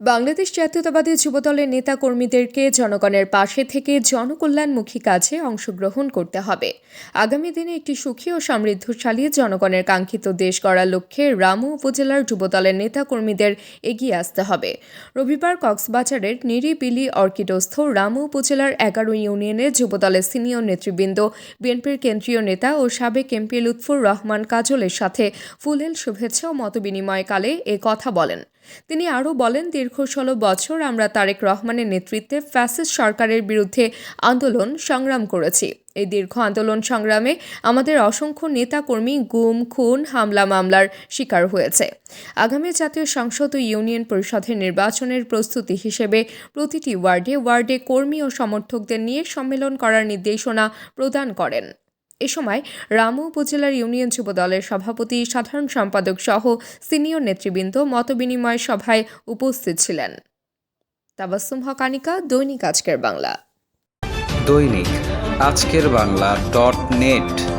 বাংলাদেশ জাতীয়তাবাদী যুবদলের নেতা কর্মীদেরকে জনগণের পাশে থেকে জনকল্যাণমুখী কাজে অংশগ্রহণ করতে হবে। আগামী দিনে একটি সুখী ও সমৃদ্ধশালী জনগণের কাঙ্ক্ষিত দেশ গড়ার লক্ষ্যে রামু উপজেলার যুবদলের নেতা কর্মীদের এগিয়ে আসতে হবে। রবিবার কক্সবাজারের নিরিবিলি অর্কিডস্থ রামু উপজেলার এগারো ইউনিয়নের যুবদলের সিনিয়র নেতৃবৃন্দ, বিএনপির কেন্দ্রীয় নেতা ও সাবেক এমপি লুৎফুর রহমান কাজলের সাথে ফুলেল শুভেচ্ছা ও মতবিনিময়কালে এ কথা বলেন। তিনি আরও বলেন, দীর্ঘ ষোলো বছর আমরা তারেক রহমানের নেতৃত্বে ফ্যাসিস্ট সরকারের বিরুদ্ধে আন্দোলন সংগ্রাম করেছি। এই দীর্ঘ আন্দোলন সংগ্রামে আমাদের অসংখ্য নেতাকর্মী গুম, খুন, হামলা, মামলার শিকার হয়েছে। আগামী জাতীয় সংসদ ও ইউনিয়ন পরিষদের নির্বাচনের প্রস্তুতি হিসেবে প্রতিটি ওয়ার্ডে ওয়ার্ডে কর্মী ও সমর্থকদের নিয়ে সম্মেলন করার নির্দেশনা প্রদান করেন। এ সময় রামু উপজেলার ইউনিয়ন যুব দলের সভাপতি, সাধারণ সম্পাদক সহ সিনিয়র নেতৃবৃন্দ মতবিনিময় সভায় উপস্থিত ছিলেন। তাবাসুম হকানিকা দৈনিক আজকের বাংলা। দৈনিক আজকের বাংলা ডট নেট।